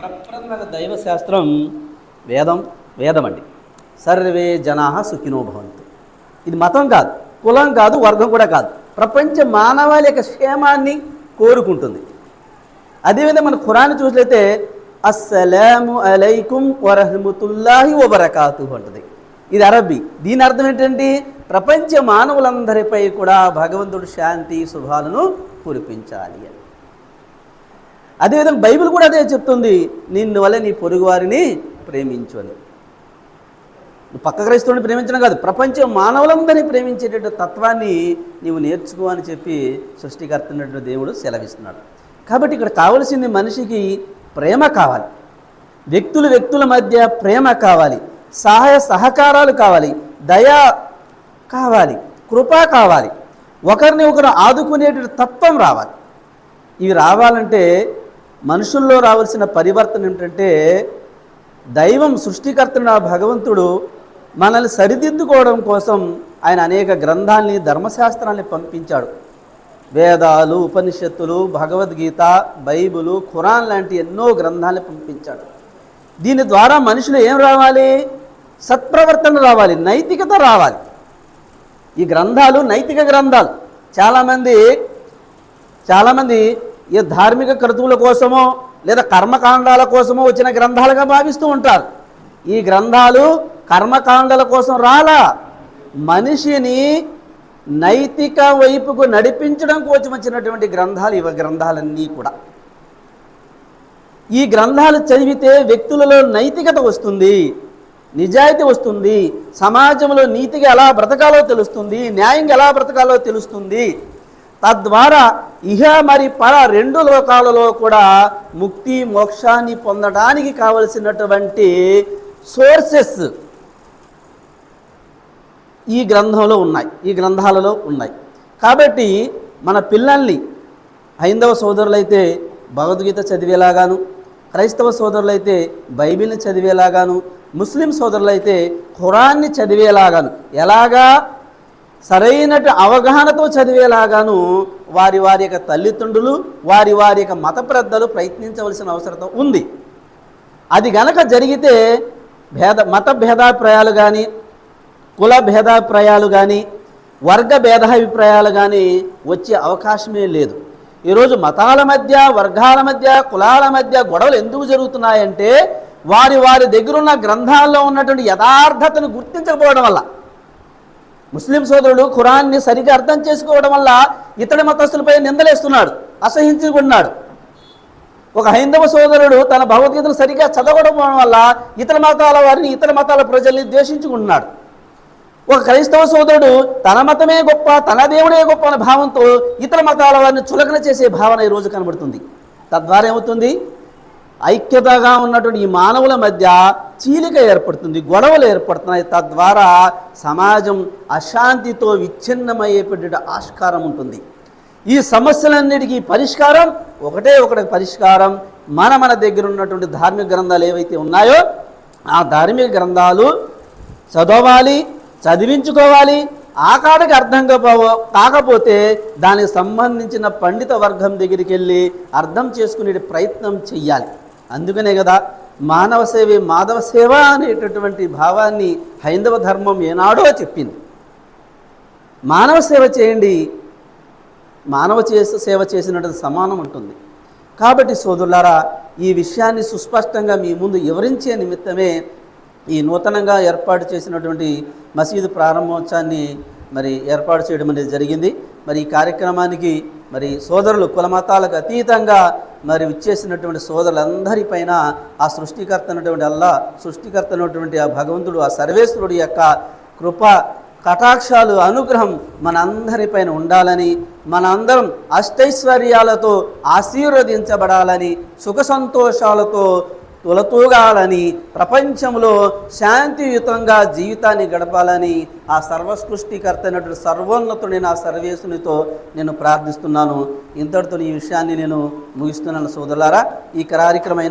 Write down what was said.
ప్రప్రథమ దైవ శాస్త్రం వేదం వేదం అండి సర్వే జనా సుఖినో భవంతు. ఇది మతం కాదు కులం కాదు వర్గం కూడా కాదు. ప్రపంచ మానవాళి యొక్క క్షేమాన్ని కోరుకుంటుంది. అదేవిధంగా మన ఖురాన్ని చూసినట్లయితే అస్సలాము అలైకుం వరహముతుల్లాహి వబరకాతు అంటుంది. ఇది అరబ్బీ. దీని అర్థం ఏంటంటే ప్రపంచ మానవులందరిపై కూడా భగవంతుడు శాంతి శుభాలను కురిపించాలి అని. అదేవిధంగా బైబిల్ కూడా అదే చెప్తుంది నిన్ను వల్ల నీ పొరుగువారిని ప్రేమించు అని నువ్వు పక్క క్రైస్తవుని ప్రేమించడం కాదు ప్రపంచం మానవులందరినీ ప్రేమించేటటువంటి తత్వాన్ని నీవు నేర్చుకో అని చెప్పి సృష్టికర్తున్నటువంటి దేవుడు సెలవిస్తున్నాడు. కాబట్టి ఇక్కడ కావలసింది మనిషికి ప్రేమ కావాలి. వ్యక్తులు వ్యక్తుల మధ్య ప్రేమ కావాలి. సహాయ సహకారాలు కావాలి. దయ కావాలి. కృప కావాలి. ఒకరిని ఒకరు ఆదుకునేటువంటి తత్వం రావాలి. ఇవి రావాలంటే మనుషుల్లో రావాల్సిన పరివర్తన ఏమిటంటే దైవం సృష్టికర్తన భగవంతుడు మనల్ని సరిదిద్దుకోవడం కోసం ఆయన అనేక గ్రంథాల్ని ధర్మశాస్త్రాల్ని పంపించాడు. వేదాలు ఉపనిషత్తులు భగవద్గీత బైబిలు ఖురాన్ లాంటి ఎన్నో గ్రంథాలను పంపించాడు. దీని ద్వారా మనుషులు ఏం రావాలి? సత్ప్రవర్తన రావాలి నైతికత రావాలి. ఈ గ్రంథాలు నైతిక గ్రంథాలు. చాలామంది చాలామంది ఈ ధార్మిక క్రతువుల కోసమో లేదా కర్మకాండాల కోసమో వచ్చిన గ్రంథాలుగా భావిస్తూ ఉంటారు. ఈ గ్రంథాలు కర్మకాండాల కోసం రాలా. మనిషిని నైతిక వైపుకు నడిపించడం కోసం వచ్చినటువంటి గ్రంథాలు ఇవ గ్రంథాలన్నీ కూడా. ఈ గ్రంథాలు చదివితే వ్యక్తులలో నైతికత వస్తుంది నిజాయితీ వస్తుంది సమాజంలో నీతిగా ఎలా బ్రతకాలో తెలుస్తుంది న్యాయంగా ఎలా బ్రతకాలో తెలుస్తుంది తద్వారా ఇహ మరి పర రెండు లోకాలలో కూడా ముక్తి మోక్షాన్ని పొందడానికి కావలసినటువంటి సోర్సెస్ ఈ గ్రంథంలో ఉన్నాయి. ఈ గ్రంథాలలో ఉన్నాయి. కాబట్టి మన పిల్లల్ని హైందవ సోదరులైతే భగవద్గీత చదివేలాగాను క్రైస్తవ సోదరులైతే బైబిల్ని చదివేలాగాను ముస్లిం సోదరులైతే ఖురాన్ని చదివేలాగాను. ఎలాగా? సరైనటు అవగాహనతో చదివేలాగాను వారి వారి యొక్క తల్లిదండ్రులు వారి వారి యొక్క మత పెద్దలు ప్రయత్నించవలసిన అవసరం ఉంది. అది గనక జరిగితే భేద మత భేదాభిప్రాయాలు కానీ కుల భేదాభిప్రాయాలు కానీ వర్గ భేదాభిప్రాయాలు కానీ వచ్చే అవకాశమే లేదు. ఈరోజు మతాల మధ్య వర్గాల మధ్య కులాల మధ్య గొడవలు ఎందుకు జరుగుతున్నాయంటే వారి వారి దగ్గరున్న గ్రంథాల్లో ఉన్నటువంటి యథార్థతను గుర్తించకపోవడం వల్ల. ముస్లిం సోదరుడు ఖురాన్ని సరిగా అర్థం చేసుకోవడం వల్ల ఇతడి మతస్థులపై నిందలేస్తున్నాడు అసహించుకున్నాడు ఒక హైందవ సోదరుడు తన భగవద్గీతను సరిగా చదవడం వల్ల ఇతర మతాల వారిని ఇతర మతాల ప్రజల్ని ద్వేషించుకుంటున్నాడు. ఒక క్రైస్తవ సోదరుడు తన మతమే గొప్ప తన దేవుడే గొప్ప అనే భావంతో ఇతర మతాల వారిని చులకన చేసే భావన ఈరోజు కనబడుతుంది. తద్వారా ఏమవుతుంది? ఐక్యతగా ఉన్నటువంటి ఈ మానవుల మధ్య చీలిక ఏర్పడుతుంది గొడవలు ఏర్పడుతున్నాయి. తద్వారా సమాజం అశాంతితో విచ్ఛిన్నమయ్యేటువంటి ఆస్కారం ఉంటుంది. ఈ సమస్యలన్నిటికీ పరిష్కారం ఒకటే ఒకటి పరిష్కారం మన మన దగ్గర ఉన్నటువంటి ధార్మిక గ్రంథాలు ఏవైతే ఉన్నాయో ఆ ధార్మిక గ్రంథాలు చదవాలి చదివించుకోవాలి ఆ అర్థం కాపో- కాకపోతే దానికి సంబంధించిన పండిత వర్గం దగ్గరికి వెళ్ళి అర్థం చేసుకునే ప్రయత్నం చెయ్యాలి. అందుకనే కదా మానవ సేవే మాధవ సేవ అనేటటువంటి భావాన్ని హైందవ ధర్మం ఏనాడో చెప్పింది. మానవ సేవ చేయండి. మానవ చేసే సేవ చేసినట్టు సమానం ఉంటుంది. కాబట్టి సోదరులారా ఈ విషయాన్ని సుస్పష్టంగా మీ ముందు వివరించే నిమిత్తమే ఈ నూతనంగా ఏర్పాటు చేసినటువంటి మసీదు ప్రారంభోత్సవాన్ని మరి ఏర్పాటు చేయడం అనేది జరిగింది. మరి ఈ కార్యక్రమానికి మరి సోదరులు కులమతాలకు అతీతంగా మరి విచ్చేసినటువంటి సోదరులందరిపైన ఆ సృష్టికర్త అయినటువంటి అల్లా సృష్టికర్త అయినటువంటి ఆ భగవంతుడు ఆ సర్వేశ్వరుడి యొక్క కృప కటాక్షాలు అనుగ్రహం మనందరిపైన ఉండాలని మనందరం అష్టైశ్వర్యాలతో ఆశీర్వదించబడాలని సుఖ సంతోషాలతో తులతూగాలని ప్రపంచంలో శాంతియుతంగా జీవితాన్ని గడపాలని ఆ సర్వసృష్టికర్త అయినటువంటి సర్వోన్నతుడైన ఆ సర్వేశునితో నేను ప్రార్థిస్తున్నాను. ఇంతటితో ఈ విషయాన్ని నేను ముగిస్తున్నాను సోదరులారా. ఈ కార్యక్రమమైన